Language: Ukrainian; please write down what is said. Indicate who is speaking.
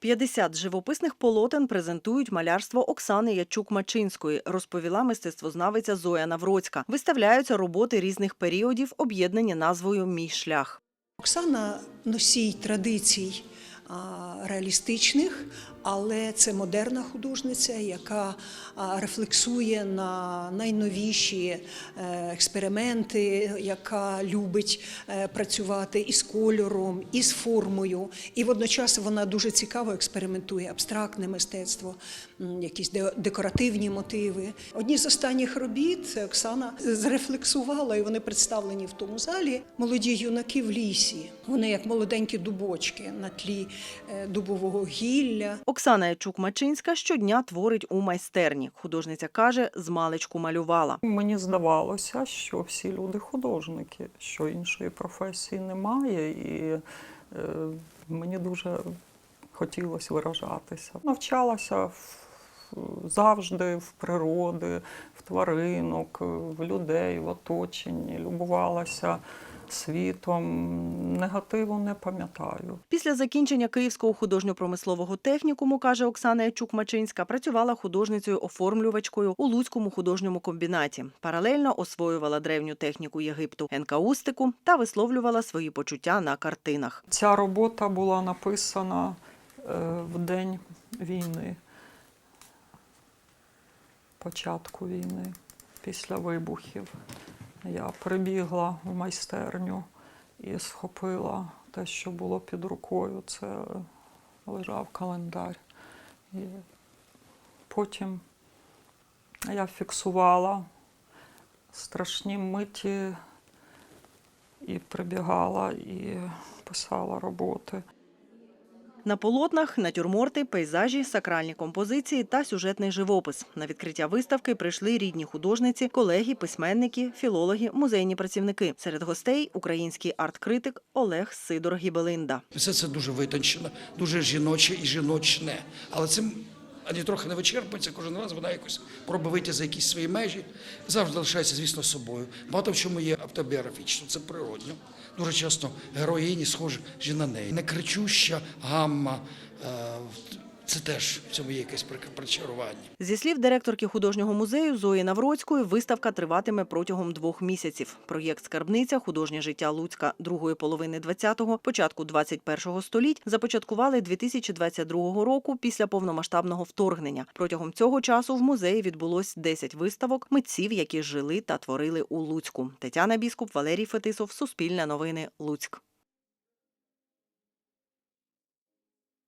Speaker 1: 50 живописних полотен презентують малярство Оксани Ячук-Мачинської, розповіла мистецтвознавиця Зоя Навроцька. Виставляються роботи різних періодів, об'єднані назвою Мій шлях.
Speaker 2: Оксана носій традицій реалістичних, але це модерна художниця, яка рефлексує на найновіші е, експерименти, яка любить е, працювати із кольором, із формою. І водночас вона дуже цікаво експериментує абстрактне мистецтво, якісь де- декоративні мотиви. Одні з останніх робіт Оксана зрефлексувала, і вони представлені в тому залі. Молоді юнаки в лісі. Вони як молоденькі дубочки на тлі дубового гілля.
Speaker 1: Оксана Ячук-Мачинська щодня творить у майстерні. Художниця каже, з маличку малювала.
Speaker 3: Мені здавалося, що всі люди художники, що іншої професії немає, і е, мені дуже хотілося виражатися. Навчалася в, завжди в природи, в тваринок, в людей, в оточенні, любувалася світом. Негативу не пам'ятаю.
Speaker 1: Після закінчення Київського художньо-промислового технікуму, каже Оксана Ячук-Мачинська, працювала художницею-оформлювачкою у Луцькому художньому комбінаті. Паралельно освоювала древню техніку Єгипту, енкаустику та висловлювала свої почуття на картинах.
Speaker 3: Ця робота була написана е, в день війни, початку війни, після вибухів. Я прибігла в майстерню і схопила те, що було під рукою. Це лежав календар. І потім я фіксувала страшні миті і прибігала, і писала роботи.
Speaker 1: На полотнах натюрморти, пейзажі, сакральні композиції та сюжетний живопис. На відкриття виставки прийшли рідні художниці, колеги, письменники, філологи, музейні працівники. Серед гостей український арт-критик Олег Сидор Гібелинда.
Speaker 4: Все це дуже витончено, дуже жіноче і жіночне. Але цим ані трохи не вичерпується. Кожен раз вона якось пробує вийти за якісь свої межі. Завжди залишається, звісно, собою. Багато в чому є автобіографічно, це природньо. Дуже часто героїні схожі на неї. Не кричуща гамма. Це теж в цьому є якесь причарування.
Speaker 1: Зі слів директорки художнього музею Зої Навроцької, виставка триватиме протягом двох місяців. Проєкт Скарбниця художнє життя Луцька другої половини 20-го, початку 21-го століть започаткували 2022 року після повномасштабного вторгнення. Протягом цього часу в музеї відбулось 10 виставок митців, які жили та творили у Луцьку. Тетяна Біскуп, Валерій Фетисов, Суспільне новини, Луцьк.